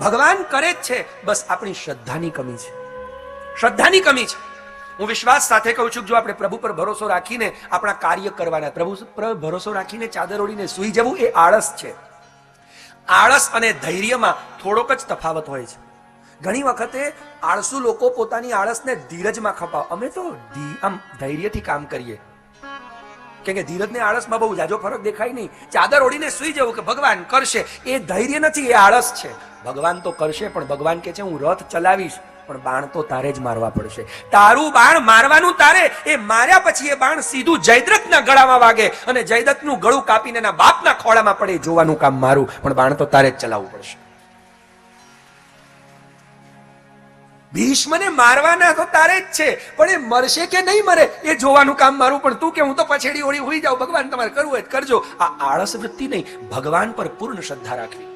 ભગવાન કરે જ છે. બસ આપણી શ્રદ્ધાની કમી છે. શ્રદ્ધાની કમી છે. હું વિશ્વાસ સાથે કહું છું જો આપણે પ્રભુ પર ભરોસો રાખીને આપણા કાર્ય કરવાના, પ્રભુ પર ભરોસો રાખીને ચાદર ઓળીને સૂઈ જવું એ આળસ છે. આળસ અને ધૈર્યમાં થોડોક જ તફાવત હોય છે. ઘણી વખતે આળસુ લોકો પોતાની આળસને ધીરજમાં ખપાવ. અમે તો આમ ધૈર્યથી કામ કરીએ. કેમ કે ધીરજને આળસમાં બહુ જાજો ફરક દેખાય નહીં. ચાદર ઓળીને સૂઈ જવું કે ભગવાન કરશે, એ ધૈર્ય નથી, એ આળસ છે. ભગવાન તો કરશે, પણ ભગવાન કે છે, હું રથ ચલાવીશ, પણ બાણ તો તારે જ મારવા પડશે. તારું બાણ મારવાનું તારે, એ માર્યા પછી એ બાણ સીધું જયદ્રથના ગળામાં વાગે અને જયદ્રથનું ગળું કાપીને એના બાપના ખોળામાં પડે જોવાનું કામ મારું, પણ બાણ તો તારે જ ચલાવવું પડશે. ભીષ્મને મારવાના તો તારે જ છે, પણ એ મરશે કે નહીં મરે, એ જોવાનું કામ મારું, પણ તું કે હું તો પછેડી ઓળી હોઈ જાઉં, ભગવાન તમારે કરવું હોય કરજો. આ આળસ વૃત્તિ નહીં, ભગવાન પર પૂર્ણ શ્રદ્ધા રાખવી.